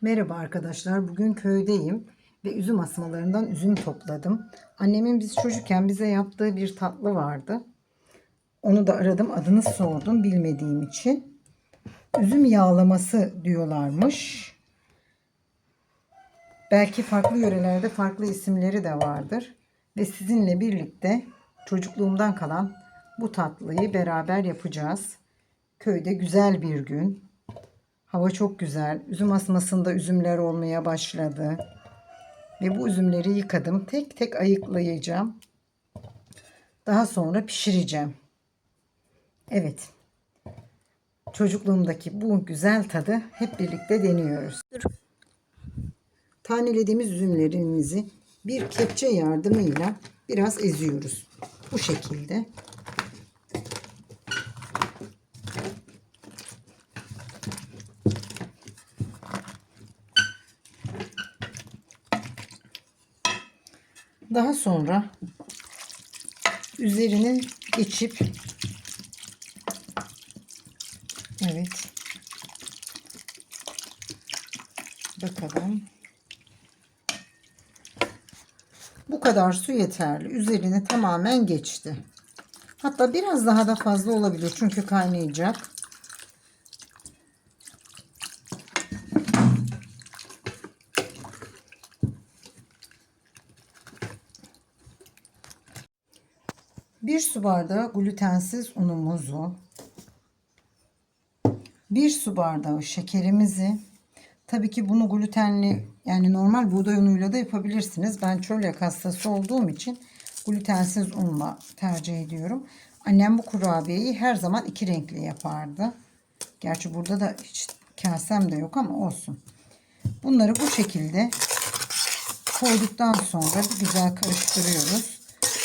Merhaba arkadaşlar. Bugün köydeyim ve üzüm asmalarından üzüm topladım. Annemin biz çocukken bize yaptığı bir tatlı vardı. Onu da aradım, adını sordum bilmediğim için. Üzüm yağlaması diyorlarmış. Belki farklı yörelerde farklı isimleri de vardır. Ve sizinle birlikte çocukluğumdan kalan bu tatlıyı beraber yapacağız. Köyde güzel bir gün. Hava çok güzel. Üzüm asmasında üzümler olmaya başladı. Ve bu üzümleri yıkadım. Tek tek ayıklayacağım. Daha sonra pişireceğim. Evet. Çocukluğumdaki bu güzel tadı hep birlikte deniyoruz. Tanelediğimiz üzümlerimizi bir kepçe yardımıyla biraz eziyoruz. Bu şekilde. Daha sonra üzerine geçip evet bakalım. Bu kadar su yeterli. Üzerine tamamen geçti. Hatta biraz daha da fazla olabilir çünkü kaynayacak Bir su bardağı glutensiz unumuzu, bir su bardağı şekerimizi, tabii ki bunu glutenli yani normal buğday unuyla da yapabilirsiniz. Ben çölyak hastası olduğum için glutensiz unla tercih ediyorum. Annem bu kurabiyeyi her zaman iki renkli yapardı. Gerçi burada da hiç kasem de yok ama olsun. Bunları bu şekilde koyduktan sonra bir güzel karıştırıyoruz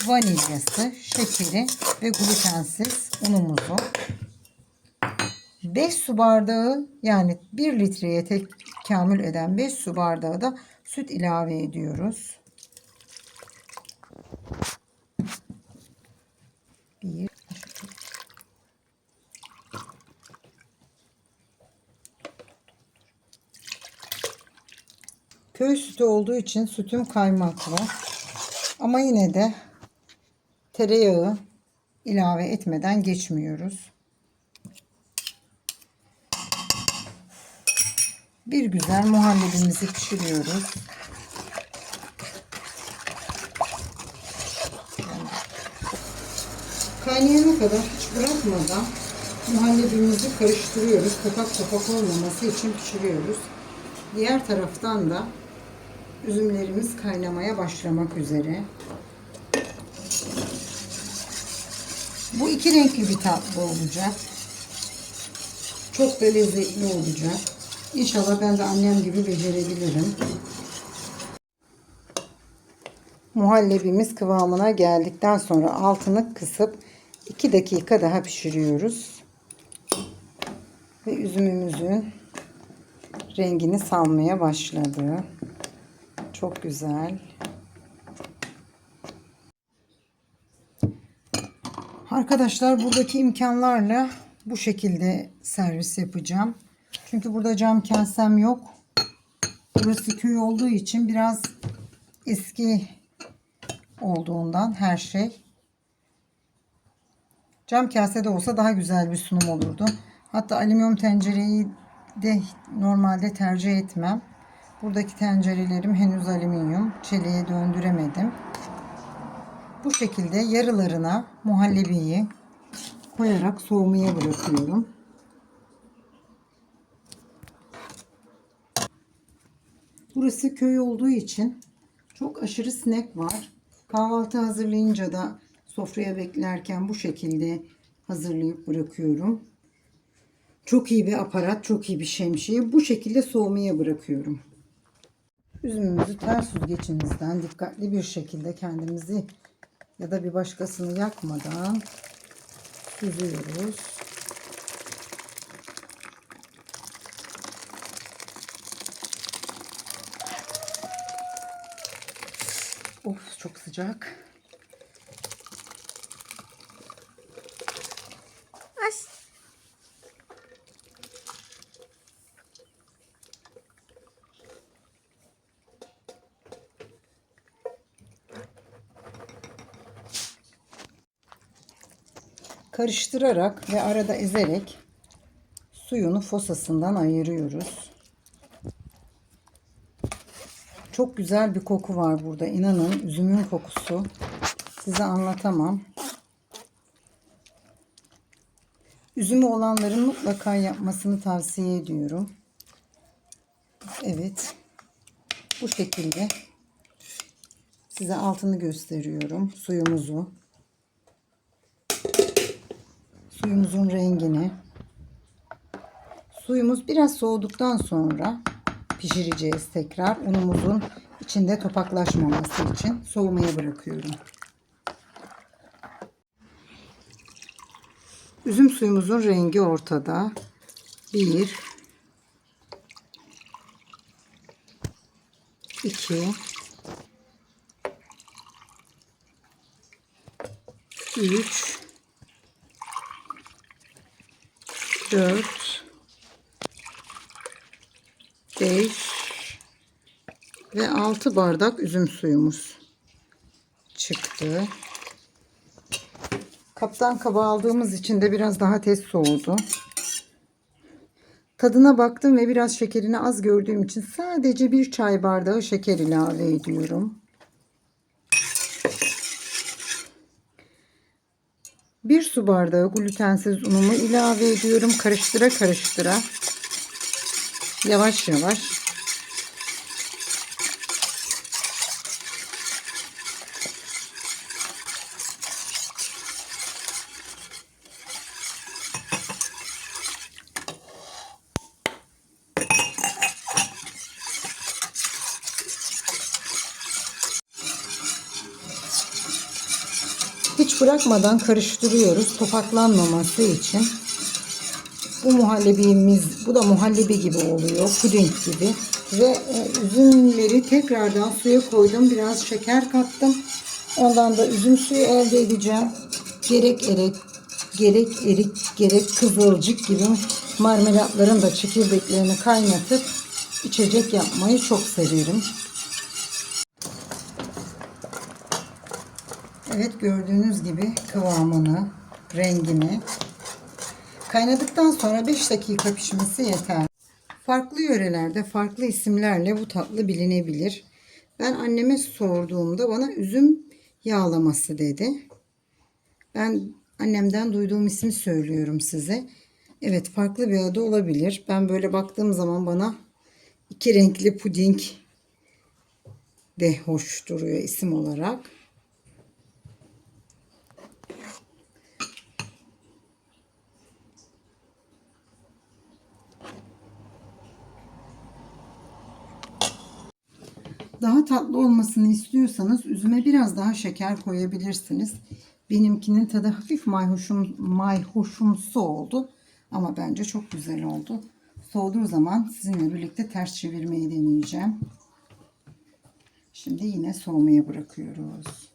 vanilyası, şekeri ve glutensiz unumuzu 5 su bardağı yani 1 litreye tekamül eden 5 su bardağı da süt ilave ediyoruz. 1 Köy sütü olduğu için sütüm kaymaklı. Ama yine de tereyağı ilave etmeden geçmiyoruz. Bir güzel muhallebimizi pişiriyoruz. Kaynayana kadar hiç bırakmadan muhallebimizi karıştırıyoruz. Kapak kapak olmaması için pişiriyoruz. Diğer taraftan da üzümlerimiz kaynamaya başlamak üzere. Bu iki renkli bir tatlı olacak. Çok da lezzetli olacak. İnşallah ben de annem gibi becerebilirim. Muhallebimiz kıvamına geldikten sonra altını kısıp 2 dakika daha pişiriyoruz. Ve üzümümüzün rengini salmaya başladı. Çok güzel. Arkadaşlar buradaki imkanlarla bu şekilde servis yapacağım. Çünkü burada cam kasem yok. Burası köy olduğu için biraz eski olduğundan her şey. Cam kasede olsa daha güzel bir sunum olurdu. Hatta alüminyum tencereyi de normalde tercih etmem. Buradaki tencerelerim henüz alüminyum. Çeliğe döndüremedim. Bu şekilde yarılarına muhallebiyi koyarak soğumaya bırakıyorum. Burası köy olduğu için çok aşırı sinek var. Kahvaltı hazırlayınca da sofraya beklerken bu şekilde hazırlayıp bırakıyorum. Çok iyi bir aparat, çok iyi bir şemsiye. Bu şekilde soğumaya bırakıyorum. Üzümümüzü ters süzgeçimizden dikkatli bir şekilde kendimizi ya da bir başkasını yakmadan süzüyoruz. Of çok sıcak. Karıştırarak ve arada ezerek suyunu fosasından ayırıyoruz. Çok güzel bir koku var burada. İnanın üzümün kokusu. Size anlatamam. Üzümü olanların mutlaka yapmasını tavsiye ediyorum. Evet. Bu şekilde size altını gösteriyorum. Suyumuzu. Suyumuzun rengini. Suyumuz biraz soğuduktan sonra pişireceğiz tekrar. Unumuzun içinde topaklaşmaması için soğumaya bırakıyorum. Üzüm suyumuzun rengi ortada. Bir, iki, üç, dört, beş ve altı bardak üzüm suyumuz çıktı. Kaptan kaba aldığımız için de biraz daha tez soğudu. Tadına baktım ve biraz şekerini az gördüğüm için sadece bir çay bardağı şeker ilave ediyorum. Bir su bardağı glutensiz unumu ilave ediyorum. Karıştıra karıştıra. Yavaş yavaş. Hiç bırakmadan karıştırıyoruz topaklanmaması için. Bu muhallebimiz, bu da muhallebi gibi oluyor, puding gibi. Ve e, üzümleri tekrardan suya koydum. Biraz şeker kattım. Ondan da üzüm suyu elde edeceğim. Gerek erik, gerek erik, gerek kızılcık gibi marmelatların da çekirdeklerini kaynatıp içecek yapmayı çok severim. Evet gördüğünüz gibi kıvamını, rengini kaynadıktan sonra 5 dakika pişmesi yeter. Farklı yörelerde farklı isimlerle bu tatlı bilinebilir. Ben anneme sorduğumda bana üzüm yağlaması dedi. Ben annemden duyduğum ismi söylüyorum size. Evet farklı bir adı olabilir. Ben böyle baktığım zaman bana iki renkli puding de hoş duruyor isim olarak. Daha tatlı olmasını istiyorsanız üzüme biraz daha şeker koyabilirsiniz. Benimkinin tadı hafif mayhoşum, mayhoşumsu oldu. Ama bence çok güzel oldu. Soğuduğu zaman sizinle birlikte ters çevirmeyi deneyeceğim. Şimdi yine soğumaya bırakıyoruz.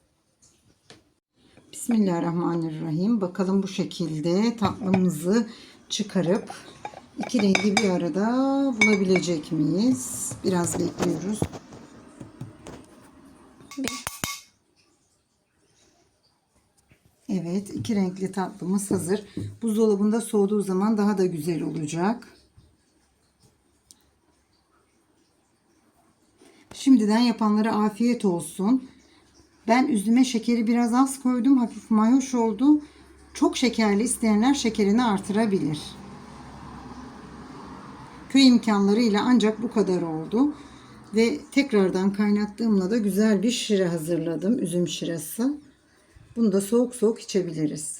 Bismillahirrahmanirrahim. Bakalım bu şekilde tatlımızı çıkarıp iki rengi bir arada bulabilecek miyiz? Biraz bekliyoruz. Evet, iki renkli tatlımız hazır. Buzdolabında soğuduğu zaman daha da güzel olacak. Şimdiden yapanlara afiyet olsun. Ben üzüme şekeri biraz az koydum. Hafif mayoş oldu. Çok şekerli isteyenler şekerini artırabilir. Köy imkanlarıyla ancak bu kadar oldu. Ve tekrardan kaynattığımla da güzel bir şire hazırladım. Üzüm şirası. Bunu da soğuk soğuk içebiliriz.